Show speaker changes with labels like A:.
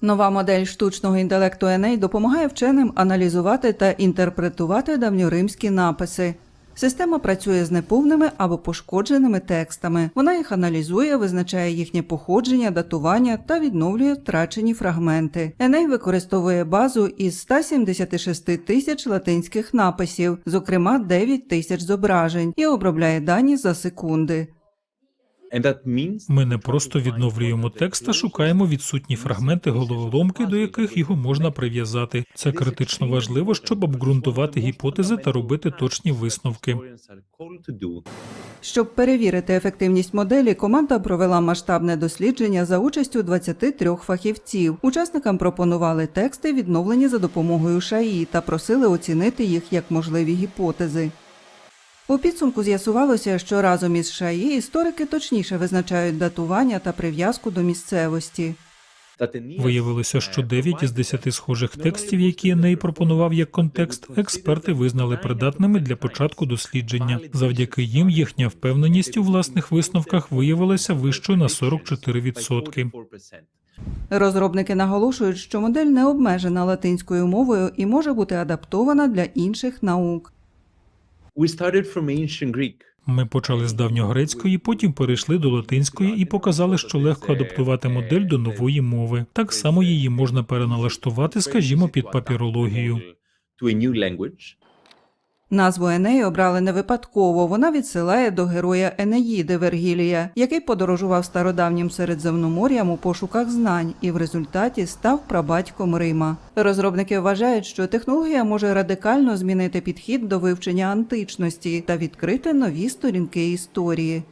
A: Нова модель штучного інтелекту Еней допомагає вченим аналізувати та інтерпретувати давньоримські написи. Система працює з неповними або пошкодженими текстами. Вона їх аналізує, визначає їхнє походження, датування та відновлює втрачені фрагменти. Еней використовує базу із 176 тисяч латинських написів, зокрема 9 тисяч зображень, і обробляє дані за секунди.
B: Ми не просто відновлюємо текст, а шукаємо відсутні фрагменти головоломки, до яких його можна прив'язати. Це критично важливо, щоб обґрунтувати гіпотези та робити точні висновки.
A: Щоб перевірити ефективність моделі, команда провела масштабне дослідження за участю 23 фахівців. Учасникам пропонували тексти, відновлені за допомогою ШАІ, та просили оцінити їх як можливі гіпотези. У підсумку з'ясувалося, що разом із ШАІ історики точніше визначають датування та прив'язку до місцевості.
B: Виявилося, що 9 із 10 схожих текстів, які Еней пропонував як контекст, експерти визнали придатними для початку дослідження. Завдяки їм їхня впевненість у власних висновках виявилася вищою на 44%.
C: 44%.
A: Розробники наголошують, що модель не обмежена латинською мовою і може бути адаптована для інших наук.
C: We started from ancient Greek.
B: Ми почали з давньогрецької, потім перейшли до латинської і показали, що легко адаптувати модель до нової мови. Так само її можна переналаштувати, скажімо, під папірологію.
C: To a new language.
A: Назву Енеї обрали не випадково. Вона відсилає до героя Енеїди Вергілія, який подорожував стародавнім Середземномор'ям у пошуках знань і в результаті став прабатьком Рима. Розробники вважають, що технологія може радикально змінити підхід до вивчення античності та відкрити нові сторінки історії.